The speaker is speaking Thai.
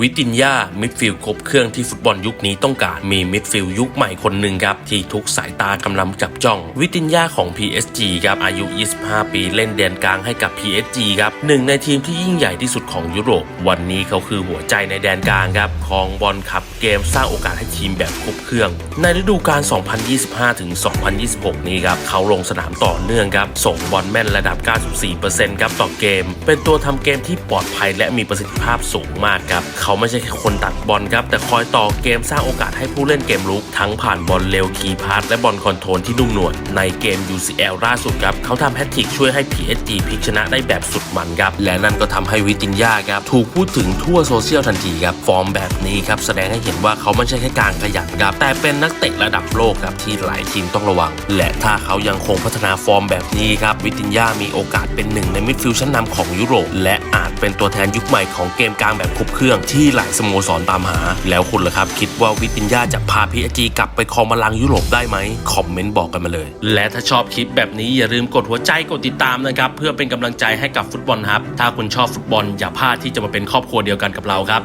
วิตินยามิดฟิลด์ครบเครื่องที่ฟุตบอลยุคนี้ต้องการ มีมิดฟิลด์ยุคใหม่คนหนึ่งครับ ที่ทุกสายตากำลังจับจ้อง วิตินยาของ PSG ครับ อายุ 25 ปีเล่นแดนกลางให้กับ PSG ครับหนึ่งในทีมที่ยิ่งใหญ่ที่สุดของยุโรป วันนี้เขาคือหัวใจในแดนกลางครับคองบอลขับเกมสร้างโอกาสให้ทีมแบบครบเครื่อง ในฤดูกาล 2025 ถึง 2026 นี้ครับเขาลงสนามต่อเนื่องครับส่งบอลแม่นระดับ 94%ครับต่อเกม เป็นตัวทำเกมที่ปลอดภัยและมีประสิทธิภาพสูงมากครับเขาไม่ใช่แค่คนตัดบอลครับ แต่คอยต่อเกมสร้างโอกาสให้ผู้เล่นเกมลุก ทั้งผ่านบอลเร็วคีย์พาสและบอลคอนโทรลที่นุ่มนวลในเกม UCL ล่าสุดครับ เขาทำแฮตทริกช่วยให้ PSG พลิกชนะได้แบบสุดมันครับ และนั่นก็ทำให้วิตินยาครับ ถูกพูดถึงทั่วโซเชียลทันทีครับ ฟอร์มแบบนี้ครับ แสดงให้เห็นว่าเขาไม่ใช่แค่การขยันครับ แต่เป็นนักเตะระดับโลกครับที่หลายทีมต้องระวัง และถ้าเขายังคงพัฒนาฟอร์มแบบนี้ครับวิตินยามีโอกาสเป็นหนึ่งในมิดฟิลด์ชั้นนำของยุโรปและอาจเป็นตัวแทนยุคใหม่ของเกมกลางแบบครบเครื่องที่ที่หลายสโมสรตามหา แล้วคุณล่ะครับ คิดว่าวิทินยาจะพาพีเอจีกลับไปครองบัลลังก์ยุโรปได้ไหมคอมเมนต์บอกกันมาเลย และถ้าชอบคลิปแบบนี้อย่าลืมกดหัวใจกดติดตามนะครับเพื่อเป็นกำลังใจให้กับฟุตบอลครับถ้าคุณชอบฟุตบอลอย่าพลาดที่จะมาเป็นครอบครัวเดียวกันกับเราครับ